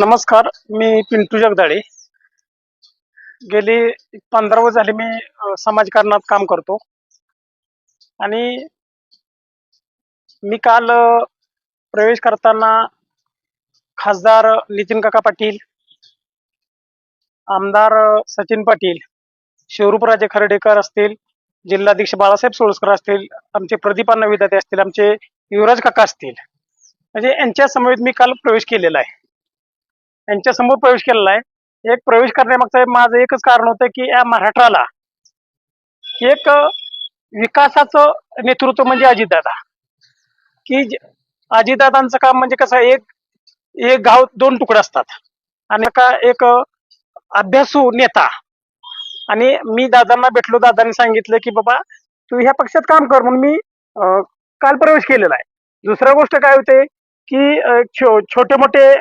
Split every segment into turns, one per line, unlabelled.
नमस्कार मी पिंटू जगदाळे. गेली पंधरा वर्ष झाली मी समाजकारणात काम करतो. आणि मी काल प्रवेश करताना खासदार नितीन काका पाटील आमदार सचिन पाटील शिवरूपराजे खर्डेकर असतील जिल्हाध्यक्ष बाळासाहेब सोळसकर असतील आमचे प्रदीपांना विद्यार्थी असतील आमचे युवराज काका असतील. म्हणजे यांच्या समवेत मी काल प्रवेश केलेला आहे. यांच्या समोर प्रवेश केलेला आहे. एक प्रवेश करण्यामागचं माझं एकच कारण होतं की या महाराष्ट्राला एक विकासाचं नेतृत्व म्हणजे अजितदादा. की अजितदादांचं काम म्हणजे कसं एक एक गाव दोन तुकडे असतात. आणि का एक अभ्यासू नेता. आणि मी दादांना भेटलो दादांनी सांगितलं की बाबा तू ह्या पक्षात काम कर म्हणून मी काल प्रवेश केलेला आहे. दुसरा गोष्ट काय होते की छो- छोटे मोठे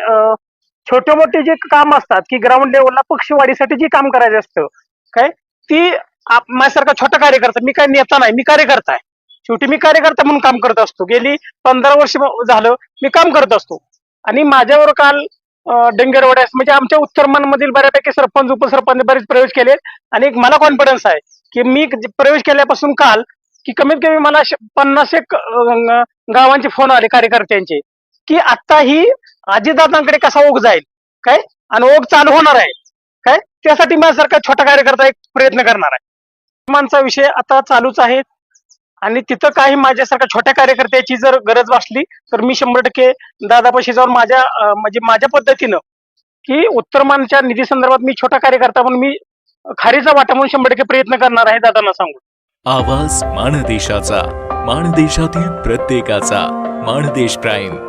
छोटे मोठे जे काम असतात की ग्राउंड लेवलला पक्षवाढीसाठी जे काम करायचं असतं काय? ती माझ्यासारखा छोटा कार्यकर्ता मी काय नेता नाही मी कार्यकर्ता आहे. शेवटी मी कार्यकर्ता म्हणून काम करत असतो. गेली पंधरा वर्ष झालं मी काम करत असतो. आणि माझ्यावर काल डंगरवाड्यास म्हणजे आमच्या उत्तरमान मधील बऱ्यापैकी सरपंच उपसरपंच बरेच प्रवेश केले. आणि एक मला कॉन्फिडन्स आहे की मी प्रवेश केल्यापासून काल की कमीत कमी मला पन्नास एक गावांचे फोन आले कार्यकर्त्यांचे की आता ही आजीदादांकडे कसा ओघ जाईल? काय? आणि ओघ चालू होणार आहे. काय? त्यासाठी माझ्यासारखा छोटा कार्यकर्ता एक प्रयत्न करणार आहे. माणसा विषय आता चालूच आहे. आणि तिथं काही माझ्यासारख्या छोट्या कार्यकर्त्याची जर गरज भासली तर मी शंभर टक्के दादापाशी जाऊन माझ्या म्हणजे माझ्या पद्धतीनं की उत्तरमानच्या निधी संदर्भात मी छोटा कार्यकर्ता म्हणून मी खारीचा वाटा म्हणून शंभर टक्के प्रयत्न करणार आहे दादांना सांगून.
आवाज माणदेशाचा माणदेशातील प्रत्येकाचा माणदेश प्राईम.